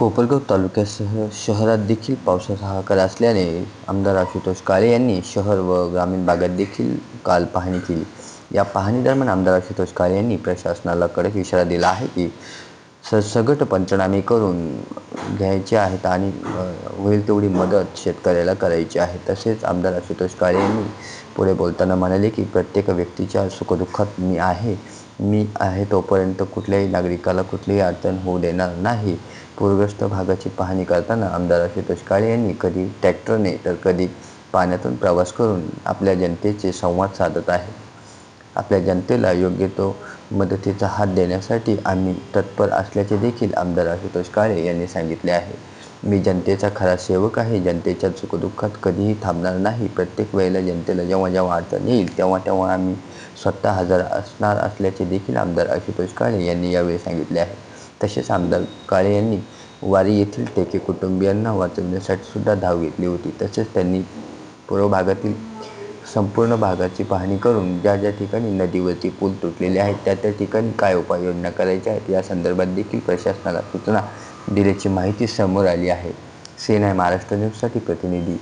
कोपरगाव तालुक्यासह शहरात देखील पावसाचा हाहाकार असल्याने आमदार आशुतोष काळे यांनी शहर व ग्रामीण भागात देखील काल पाहणी केली. या पाहणीदरम्यान आमदार आशुतोष काळे यांनी प्रशासनाला कडक इशारा दिला आहे की सरसगट पंचनामे करून घ्यायचे आहेत आणि होईल तेवढी मदत शेतकऱ्याला करायची आहे. तसेच आमदार आशुतोष काळे यांनी पुढे बोलताना म्हणाले की प्रत्येक व्यक्तीच्या सुखदुःखात मी आहे. मी आहे तोपर्यंत कुठल्याही नागरिकाला कुठलीही अडचण होऊ देणार नाही. पूरग्रस्त भागाची पाहणी करताना आमदार आशुतोष काळे यांनी कधी ट्रॅक्टरने तर कधी पाण्यातून प्रवास करून आपल्या जनतेचे संवाद साधत आहे. आपल्या जनतेला योग्य तो मदतीचा हात देण्यासाठी आम्ही तत्पर असल्याचे देखील आमदार आशुतोष काळे यांनी सांगितले आहे. मी जनतेचा खरा सेवक आहे. जनतेच्या सुखदुःखात कधीही थांबणार नाही. प्रत्येक वेळेला जनतेला जेव्हा जेव्हा अडचण येईल तेव्हा तेव्हा आम्ही स्वतः हजर असणार असल्याचे देखील आमदार आशुतोष काळे यांनी यावेळी सांगितले आहे. तसेच आमदार काळे यांनी वारी येथील टेके कुटुंबियांना वाचवण्यासाठी सुद्धा धाव घेतली होती. तसेच त्यांनी पूर्व भागातील संपूर्ण भागाची पाहणी करून ज्या ज्या ठिकाणी नदीवरती पूल तुटलेले आहेत त्या त्या ठिकाणी काय उपाययोजना करायच्या आहेत या संदर्भात देखील प्रशासनाला सूचना दिल्याची माहिती समोर आली आहे. सेना महाराष्ट्र न्यूजसाठी प्रतिनिधी